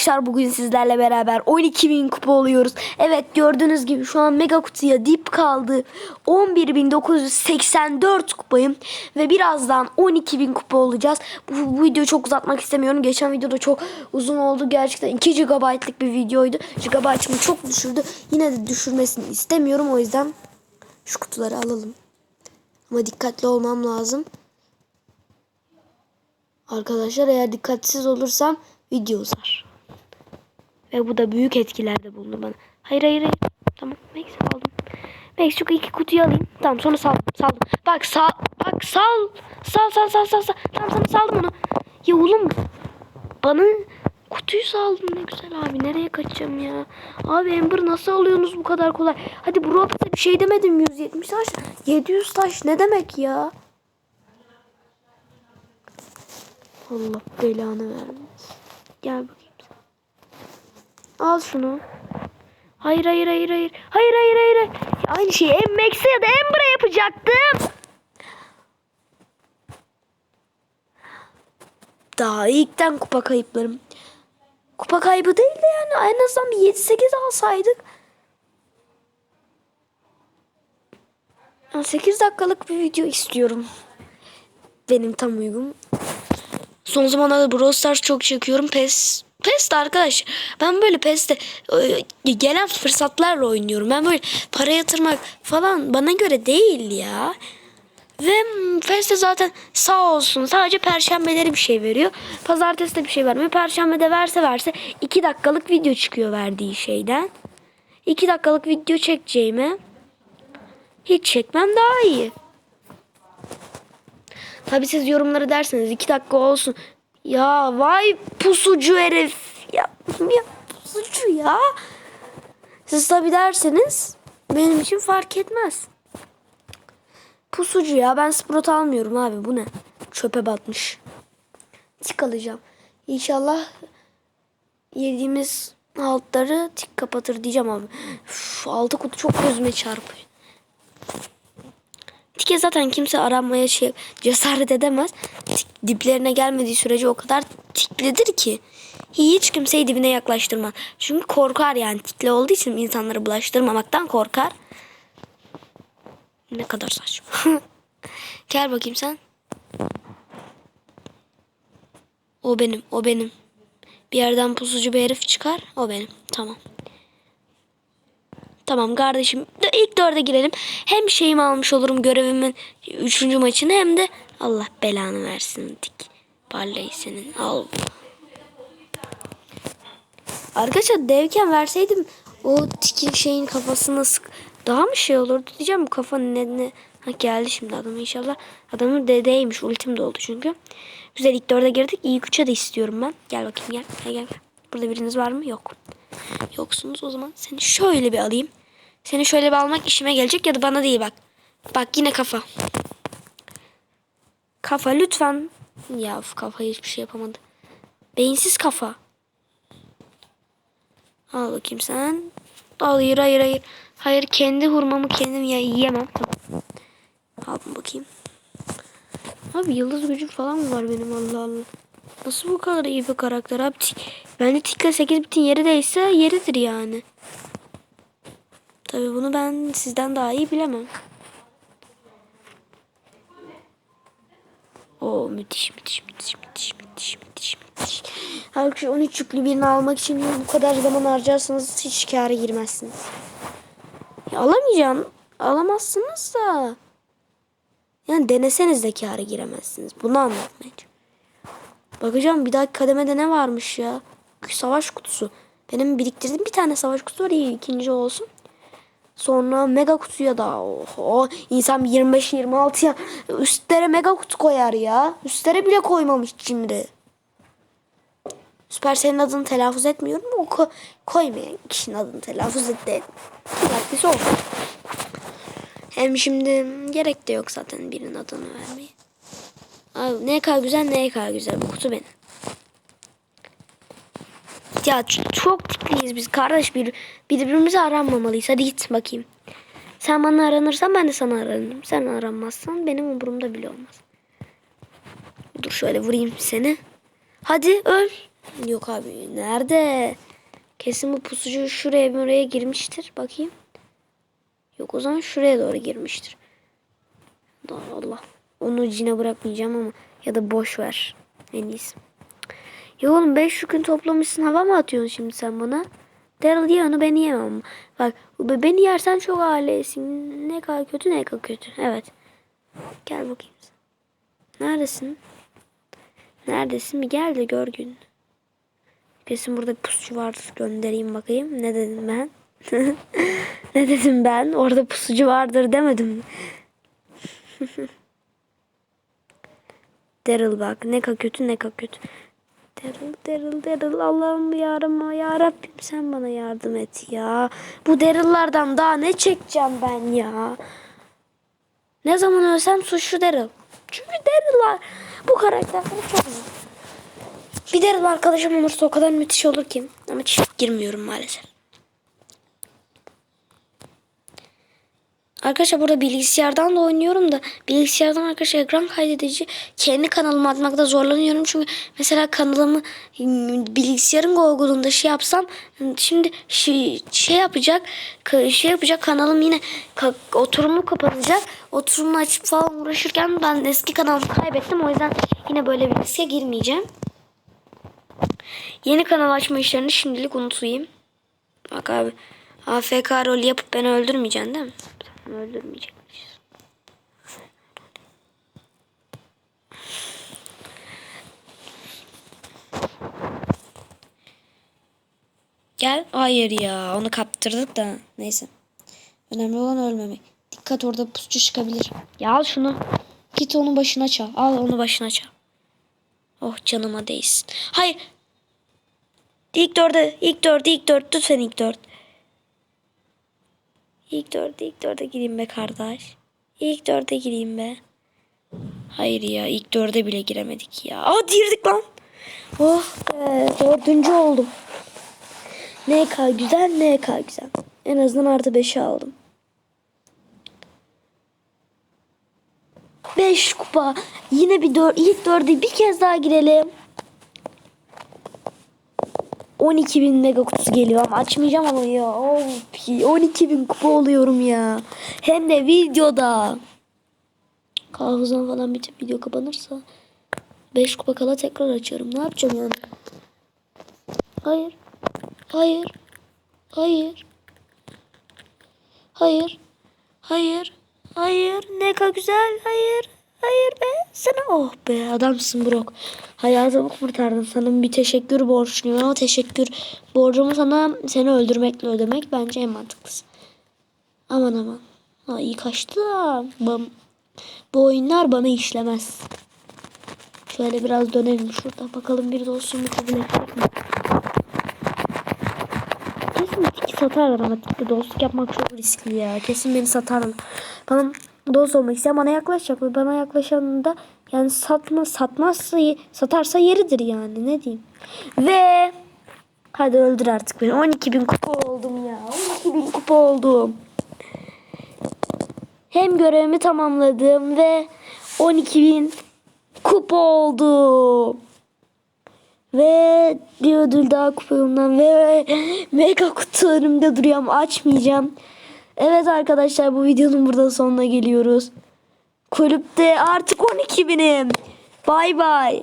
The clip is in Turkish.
Arkadaşlar bugün sizlerle beraber 12.000 kupa oluyoruz. Evet gördüğünüz gibi şu an mega kutuya dip kaldı. 11.984 kupayım. Ve birazdan 12.000 kupa olacağız. Bu, bu videoyu çok uzatmak istemiyorum. Geçen videoda çok uzun oldu. Gerçekten 2 GB'lık bir videoydu. GB'ımı çok düşürdü. Yine de düşürmesini istemiyorum. O yüzden şu kutuları alalım. Ama dikkatli olmam lazım. Arkadaşlar eğer dikkatsiz olursam video uzar. Ve bu da büyük etkilerde bulundu bana. Hayır hayır hayır. Tamam Max aldım. Max şu iki kutuyu alayım. Tamam sonra sal, saldım. Bak sal. Bak sal. Sal sal sal sal. sal. Tamam sana saldım onu. Ya oğlum. Bana kutuyu saldın ne güzel abi. Nereye kaçacağım ya? Abi Ember nasıl alıyorsunuz bu kadar kolay? Hadi bu Roblox'a bir şey demedim. 170 taş. 700 taş ne demek ya? Allah belanı vermesin. Gel bakayım. Al şunu. Hayır hayır hayır hayır. Hayır hayır hayır. Aynı şeyi hem Max'e ya da Ember'a yapacaktım. Daha ilkten kupa kayıplarım. Kupa kaybı değil de yani en azından bir 7-8 alsaydık. Yani 8 dakikalık bir video istiyorum. Benim tam uygun. Son zamanlarda Brawl Stars çok çekiyorum. PES PES'te arkadaş ben böyle PES'te e, gelen fırsatlarla oynuyorum. Ben böyle para yatırmak falan bana göre değil ya. Ve PES'te zaten sağ olsun sadece perşembeleri bir şey veriyor. Pazartesi de bir şey vermiyor. Perşembe de verse verse 2 dakikalık video çıkıyor verdiği şeyden. 2 dakikalık video çekeceğime hiç çekmem daha iyi. Tabi siz yorumları derseniz 2 dakika olsun. Ya vay pusucu herif. Ya, ya pusucu ya. Siz tabi derseniz benim için fark etmez. Pusucu ya ben sprot almıyorum abi bu ne? Çöpe batmış. Tik alacağım. İnşallah yediğimiz altları tik kapatır diyeceğim abi. Üf, altı kutu çok gözüme çarpıyor. Tike zaten kimse aranmaya şey cesaret edemez. Tik, diplerine gelmediği sürece o kadar tiklidir ki. Hiç kimseyi dibine yaklaştırmaz. Çünkü korkar yani tikli olduğu için insanları bulaştırmamaktan korkar. Ne kadar saçma. Gel bakayım sen. O benim, o benim. Bir yerden pusucu bir herif çıkar. O benim. Tamam. Tamam kardeşim. İlk dörde girelim. Hem şeyimi almış olurum görevimin üçüncü maçını hem de Allah belanı versin dik. Parlayı senin. Al. Arkadaşlar devken verseydim o tiki şeyin kafasına sık daha mı şey olurdu diyeceğim bu kafanın nedeni. Ha geldi şimdi adam inşallah. Adamın dedeymiş. Ultim de oldu çünkü. Güzel ilk dörde girdik. İlk üçe de istiyorum ben. Gel bakayım gel. Gel gel. Burada biriniz var mı? Yok. Yoksunuz o zaman seni şöyle bir alayım. Seni şöyle bir almak işime gelecek ya da bana değil bak. Bak yine kafa. Kafa lütfen. Ya of, kafa hiçbir şey yapamadı. Beyinsiz kafa. Al bakayım sen. Hayır hayır hayır. Hayır kendi hurmamı kendim ya yiyemem. Tamam. Al bakayım. Abi yıldız gücü falan mı var benim Allah Allah. Nasıl bu kadar iyi bir karakter abi? Bence tikle 8 bitin yeri değilse yeridir yani. Tabii bunu ben sizden daha iyi bilemem. O müthiş müthiş müthiş müthiş müthiş müthiş müthiş. Halbuki 13 yüklü birini almak için bu kadar zaman harcarsanız hiç kâra girmezsiniz. Ya alamayacağım. Alamazsınız da. Yani deneseniz de kâra giremezsiniz. Bunu anlatmaya Bakacağım bir dahaki kademede ne varmış ya. Savaş kutusu. Benim biriktirdiğim bir tane savaş kutusu var. İyi ikinci olsun. Sonra mega kutuya da oho, insan 25-26 ya üstlere mega kutu koyar ya. Üstlere bile koymamış şimdi. Süpersel'in adını telaffuz etmiyorum o ko koymayan kişinin adını telaffuz etti. Haklisi olsun. Hem şimdi gerek de yok zaten birinin adını vermeye. Abi ne kadar güzel ne kadar güzel bu kutu benim. Ya çok tikliyiz biz kardeş bir birbirimize aranmamalıyız. Hadi git bakayım. Sen bana aranırsan ben de sana aranırım. Sen aranmazsan benim umurumda bile olmaz. Dur şöyle vurayım seni. Hadi öl. Yok abi nerede? Kesin bu pusucu şuraya bir oraya girmiştir. Bakayım. Yok o zaman şuraya doğru girmiştir. Allah. Onu cine bırakmayacağım ama ya da boş ver. En iyisi. Ya oğlum 5 gün toplamışsın hava mı atıyorsun şimdi sen bana? Daryl ye onu ben yemem. Bak be- beni yersen çok ailesin. Ne kadar kötü ne kadar kötü. Evet. Gel bakayım. sen. Neredesin? Neredesin? Bir gel de gör gün. Kesin burada pusucu vardır. Göndereyim bakayım. Ne dedim ben? ne dedim ben? Orada pusucu vardır demedim? Daryl bak. Ne kadar kötü ne kadar kötü. Daryl, Daryl, Daryl. Allah'ım yarım ya Rabbim sen bana yardım et ya. Bu Daryl'lardan daha ne çekeceğim ben ya. Ne zaman ölsem suçlu Daryl. Çünkü Daryl'lar bu karakterleri çok zor. Bir Daryl arkadaşım olursa o kadar müthiş olur ki. Ama çift girmiyorum maalesef. Arkadaşlar burada bilgisayardan da oynuyorum da bilgisayardan arkadaşlar ekran kaydedici kendi kanalıma atmakta zorlanıyorum çünkü mesela kanalımı ım, bilgisayarın Google'unda şey yapsam ım, şimdi şey, şey yapacak şey yapacak kanalım yine oturumu kapanacak oturumunu açıp falan uğraşırken ben eski kanalımı kaybettim o yüzden yine böyle bir riske girmeyeceğim. Yeni kanal açma işlerini şimdilik unutayım. Bak abi AFK rol yapıp beni öldürmeyeceksin değil mi? Tamam öldürmeyecekmişiz. Gel. Hayır ya onu kaptırdık da neyse. Önemli olan ölmemek. Dikkat orada pusucu çıkabilir. Ya al şunu. Git onun başına çal. Al onu başına çal. Oh canıma değsin. Hayır. İlk dörde, ilk dörde, ilk dört. Lütfen ilk dört. İlk dörde, ilk dörde gireyim be kardeş. İlk dörde gireyim be. Hayır ya ilk dörde bile giremedik ya. Aa girdik lan. Oh be dördüncü oldum. NK güzel NK güzel. En azından artı beşi aldım. Beş kupa. Yine bir dör, ilk dörde bir kez daha girelim. 12 bin mega kutusu geliyor ama açmayacağım ama ya. Of, 12 bin kupa oluyorum ya. Hem de videoda. Kahvuzdan falan bitip video kapanırsa 5 kupa kala tekrar açarım. Ne yapacağım yani? Hayır. Hayır. Hayır. Hayır. Hayır. Hayır. Ne kadar güzel. Hayır. Hayır be. Sana oh be adamsın Brock. Hayatımı kurtardın. Sana bir teşekkür borçluyum ama teşekkür borcumu sana seni öldürmekle ödemek bence en mantıklısı. Aman aman. Ha, iyi kaçtı da. Bu, bu oyunlar bana işlemez. Şöyle biraz dönelim şurada. Bakalım bir dostum kabul edecek mi? Kesin tiki satarlar ama tiki dostluk yapmak çok riskli ya. Kesin beni satarlar. Bana dost olmak isteyen bana yaklaşacak ve bana yaklaşan da yani satma satmazsa satarsa yeridir yani ne diyeyim. Ve hadi öldür artık beni. 12 bin kupa oldum ya. 12 bin kupa oldum. Hem görevimi tamamladım ve 12 bin kupa oldum. Ve bir ödül daha kupayımdan ve mega kutu önümde duruyor ama açmayacağım. Evet arkadaşlar bu videonun burada sonuna geliyoruz. Kulüpte artık 12 binim. Bay bay.